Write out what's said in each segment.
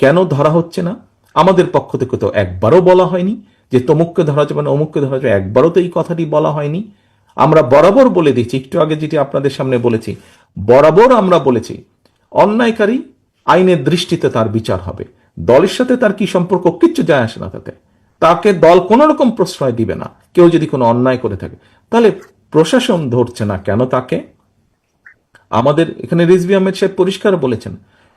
কেন ধরা হচ্ছে না? আমাদের পক্ষ থেকে তো একবারও বলা হয়নি যে তমুককে ধরা যাবে না অমুককে ধরা যাবে একবারও তো এই কথাটি বলা হয়নি। আমরা বরাবর বলে দিচ্ছি, একটু আগে যেটি আপনাদের সামনে বলেছি, বরাবর আমরা বলেছি, অন্যায়কারী আইনের দৃষ্টিতে তার বিচার হবে। দলের সাথে তার কি সম্পর্ক কিচ্ছু যায় আসে না তাতে। তাকে দল কোনো রকম প্রশ্রয় দিবে না। কেউ যদি কোনো অন্যায় করে থাকে, তাহলে প্রশাসন ধরছে না কেন তাকে? আমাদের এখানে রিজভি আহমেদ সাহেব পরিষ্কার বলেছেন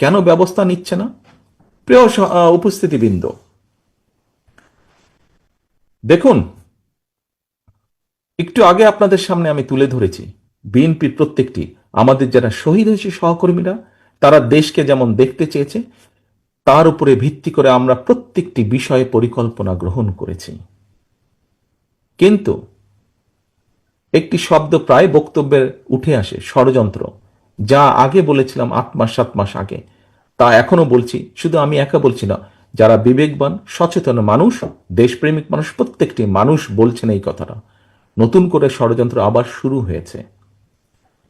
কেন ব্যবস্থা নিচ্ছে না? প্রিয় উপস্থিতিবৃন্দ, দেখুন, একটু আগে আপনাদের সামনে আমি তুলে ধরেছি, বিএনপির প্রত্যেকটি, আমাদের যারা শহীদ হয়েছে সহকর্মীরা, তারা দেশকে যেমন দেখতে চেয়েছে, তার উপরে ভিত্তি করে আমরা প্রত্যেকটি বিষয়ে পরিকল্পনা গ্রহণ করেছি। কিন্তু, একটি শব্দ প্রায় বক্তব্যের উঠে আসে, ষড়যন্ত্র। যা আগে বলেছিলাম আট মাস, সাত মাস আগে, তা এখনও বলছি। শুধু আমি একা বলছি না, যারা বিবেকবান, সচেতন মানুষ, দেশপ্রেমিক মানুষ, প্রত্যেকটি মানুষ বলছেন এই কথাটা। নতুন করে ষড়যন্ত্র আবার শুরু হয়েছে।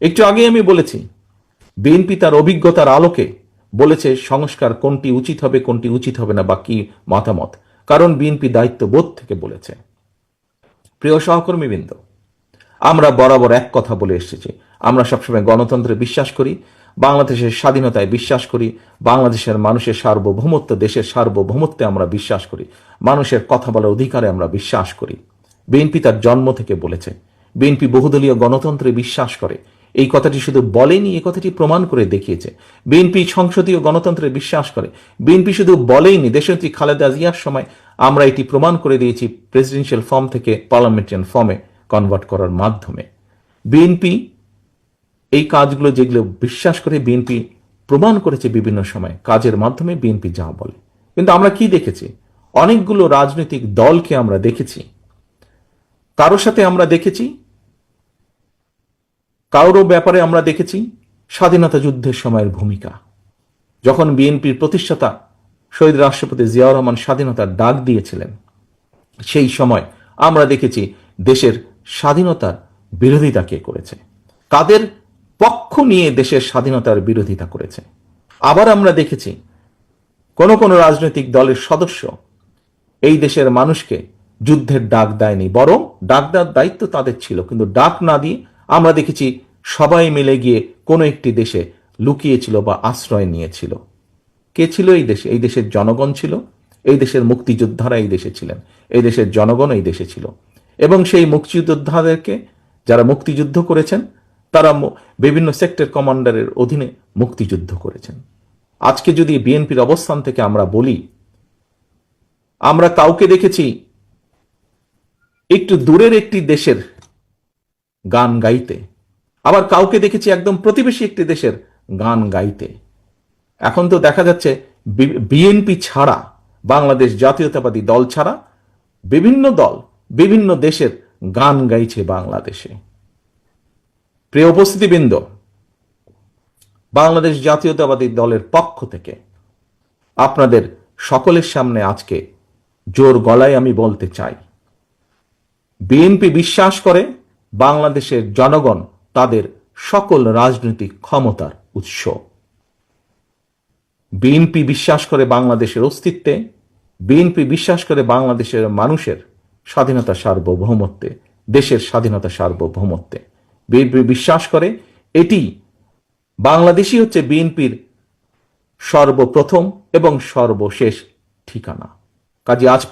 একটু আগে আমি বলেছি, বিএনপি তার অভিজ্ঞতার আলোকে বলেছে সংস্কার কোনটি উচিত হবে, কোনটি উচিত হবে না বা কি মতামত। কারণ বিএনপি দায়িত্ববোধ থেকে বলেছে। প্রিয় সহকর্মীবৃন্দ আমরা বরাবর এক কথা বলে এসেছি। আমরা সবসময় গণতন্ত্রে বিশ্বাস করি, বাংলাদেশের স্বাধীনতায় বিশ্বাস করি, বাংলাদেশের মানুষের সার্বভৌমত্ব, দেশের সার্বভৌমত্বে আমরা বিশ্বাস করি, মানুষের কথা বলার অধিকারে আমরা বিশ্বাস করি। বিএনপি তার জন্ম থেকে বলেছে, বিএনপি বহুদলীয় গণতন্ত্রে বিশ্বাস করে। এই কথাটি শুধু বলেনি, এই কথাটি প্রমাণ করে দেখিয়েছে। বিএনপি সংসদীয় গণতন্ত্রে বিশ্বাস করে। বিএনপি শুধু বলেইনি, দেশনেত্রী খালেদা জিয়ার সময় আমরা এটি প্রমাণ করে দিয়েছি প্রেসিডেন্সিয়াল ফর্ম থেকে পার্লামেন্টারিয়ান ফর্মে কনভার্ট করার মাধ্যমে। বিএনপি এই কাজগুলো যেগুলো বিশ্বাস করে বিএনপি প্রমাণ করেছে বিভিন্ন সময়, কাজের মাধ্যমে বিএনপি যা বলে। কিন্তু আমরা কি দেখেছি? অনেকগুলো রাজনৈতিক দলকে আমরা দেখেছি। কারোর সাথে আমরা দেখেছি, কারোর ব্যাপারে আমরা দেখেছি স্বাধীনতা যুদ্ধের সময়ের ভূমিকা। যখন বিএনপির প্রতিষ্ঠাতা শহীদ রাষ্ট্রপতি জিয়াউর রহমান স্বাধীনতার ডাক দিয়েছিলেন, সেই সময় আমরা দেখেছি দেশের স্বাধীনতার বিরোধিতা কে করেছে? কাদের পক্ষ নিয়ে দেশের স্বাধীনতার বিরোধিতা করেছে? আবার আমরা দেখেছি, কোন কোন রাজনৈতিক দলের সদস্য এই দেশের মানুষকে যুদ্ধের ডাক দেয়নি, বরং ডাক দেওয়ার দায়িত্ব তাদের ছিল। কিন্তু ডাক না দিয়ে আমরা দেখেছি সবাই মিলে গিয়ে কোনো একটি দেশে লুকিয়েছিল বা আশ্রয় নিয়েছিল। কে ছিল এই দেশে? এই দেশের জনগণ ছিল। এই দেশের মুক্তিযোদ্ধারা এই দেশে ছিলেন। এই দেশের জনগণ এই দেশে ছিল। এবং সেই মুক্তিযোদ্ধাদেরকে যারা মুক্তিযুদ্ধ করেছেন, তারা বিভিন্ন সেক্টর কমান্ডারের অধীনে মুক্তিযুদ্ধ করেছেন। আজকে যদি বিএনপির অবস্থান থেকে আমরা বলি, আমরা কাউকে দেখেছি একটু দূরের একটি দেশের গান গাইতে, আবার কাউকে দেখেছি একদম প্রতিবেশী একটি দেশের গান গাইতে। এখন তো দেখা যাচ্ছে বিএনপি ছাড়া, বাংলাদেশ জাতীয়তাবাদী দল ছাড়া বিভিন্ন দল বিভিন্ন দেশের গান গাইছে বাংলাদেশে। প্রিয় উপস্থিতিবৃন্দ, বাংলাদেশ জাতীয়তাবাদী দলের পক্ষ থেকে আপনাদের সকলের সামনে আজকে জোর গলায় আমি বলতে চাই, বিএনপি বিশ্বাস করে বাংলাদেশের জনগণ তাদের সকল রাজনৈতিক ক্ষমতার উৎস। বিএনপি বিশ্বাস করে বাংলাদেশের অস্তিত্বে, বিএনপি বিশ্বাস করে বাংলাদেশের মানুষের স্বাধীনতা সার্বভৌমত্বে, দেশের স্বাধীনতা সার্বভৌমত্বে। বিএনপি বিশ্বাস করে, এটি বাংলাদেশই হচ্ছে বিএনপির সর্বপ্রথম এবং সর্বশেষ ঠিকানা। কাজে আজ